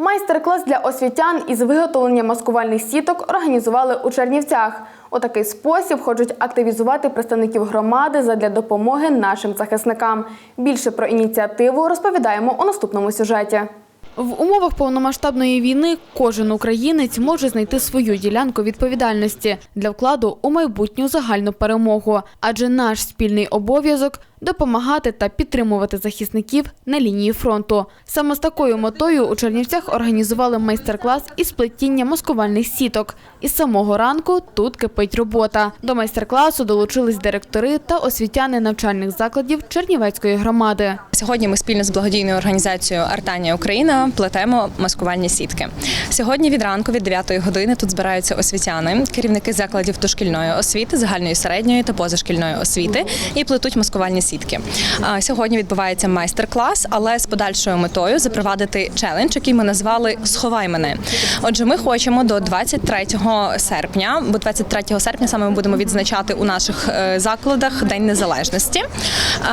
Майстер-клас для освітян із виготовлення маскувальних сіток організували у Чернівцях. У такий спосіб хочуть активізувати представників громади задля допомоги нашим захисникам. Більше про ініціативу розповідаємо у наступному сюжеті. В умовах повномасштабної війни кожен українець може знайти свою ділянку відповідальності для вкладу у майбутню загальну перемогу, адже наш спільний обов'язок допомагати та підтримувати захисників на лінії фронту. Саме з такою метою у Чернівцях організували майстер-клас із плетіння маскувальних сіток. Із самого ранку тут кипить робота. До майстер-класу долучились директори та освітяни навчальних закладів Чернівецької громади. Сьогодні ми спільно з благодійною організацією Артанія Україна плетемо маскувальні сітки. Сьогодні від ранку, від 9 години, тут збираються освітяни, керівники закладів дошкільної освіти, загальної середньої та позашкільної освіти і плетуть маскувальні сітки. А, Сьогодні відбувається майстер-клас, але з подальшою метою запровадити челендж, який ми назвали Сховай мене. Отже, ми хочемо до 23 серпня, бо 23 серпня саме ми будемо відзначати у наших е, закладах День Незалежності.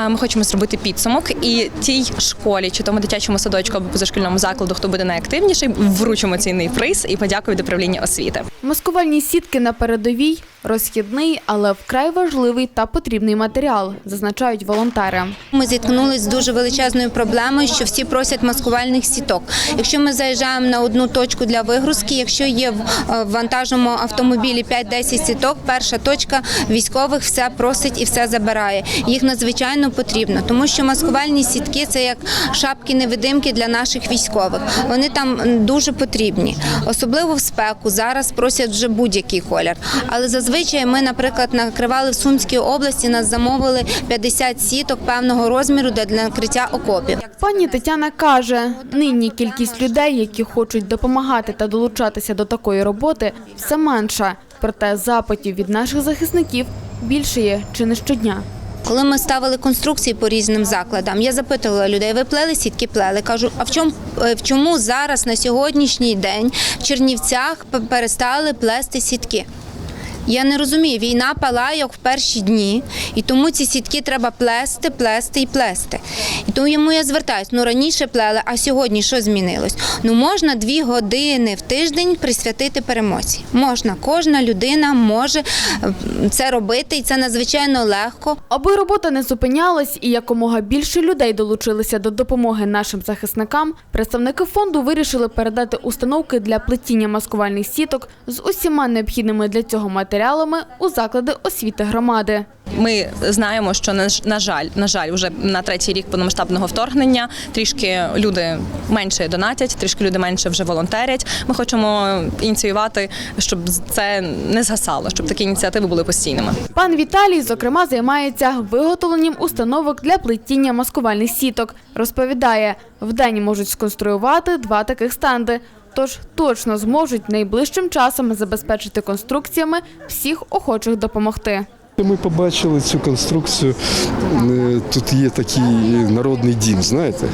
Ми хочемо зробити підсумок і тій школі, чи тому дитячому садочку або позашкільному закладу, хто буде найактивніший, вручимо цінний приз і подяку від управління освіти. Маскувальні сітки на передовій розхідний, але вкрай важливий та потрібний матеріал, зазначають волонтери. Ми зіткнулися з дуже величезною проблемою, що всі просять маскувальних сіток. Якщо ми заїжджаємо на одну точку для вигрузки, якщо є в е, вантажному автомобілі 5-10 сіток, перша точка військових все просить і все забирає. Їх надзвичайно потрібно, тому що маскувальні сітки це як шапки-невидимки для наших військових. Вони там дуже потрібні, особливо в спеку. Зараз просять вже будь-який колір. Але зазвичай ми, наприклад, накривали в Сумській області, нас замовили 50 сіток певного розміру для для накриття окопів. Пані Тетяна каже, нині кількість людей, які хочуть допомагати та долучатися до такої роботи, все менша. Проте запитів від наших захисників більше є чи не щодня. Коли ми ставили конструкції по різним закладам, я запитувала людей, ви плели сітки, плели. Кажу, а в чому е, в чому зараз на сьогоднішній день в Чернівцях перестали плести сітки? Я не розумію, війна палає як в перші дні, і тому ці сітки треба плести, плести і плести. І тому йому я звертаюсь. Ну раніше плели, а сьогодні що змінилось? Ну можна дві години в тиждень присвятити перемозі. Можна, кожна людина може це робити, і це надзвичайно легко. Аби робота не зупинялась і якомога більше людей долучилися до допомоги нашим захисникам, представники фонду вирішили передати установки для плетіння маскувальних сіток з усіма необхідними для цього матеріалами у заклади освіти громади. Ми знаємо, що на жаль, на жаль, вже на третій рік повномасштабного вторгнення трішки люди менше донатять, трішки люди менше вже волонтерять. Ми хочемо ініціювати, щоб це не згасало, щоб такі ініціативи були постійними. Пан Віталій, зокрема, займається виготовленням установок для плетіння маскувальних сіток. Розповідає, вдень можуть сконструювати два таких стенди. Тож точно зможуть найближчим часом забезпечити конструкціями всіх охочих допомогти. Ми побачили цю конструкцію. е, Тут є такий народний дім, знаєте.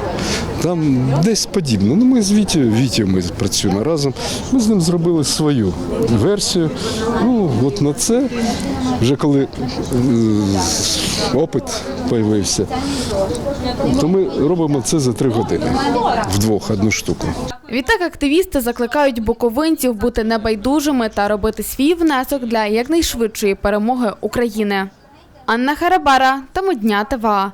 Там десь подібно. Ну, ми з Вітю, Вітю ми працюємо разом. Ми з ним зробили свою версію. Ну, от на це, вже коли е, опит з'явився, то ми робимо це за три години. Вдвох одну штуку. Відтак активісти закликають буковинців бути небайдужими та робити свій внесок для якнайшвидшої перемоги України. Анна Харабара, Тамодня ТВА.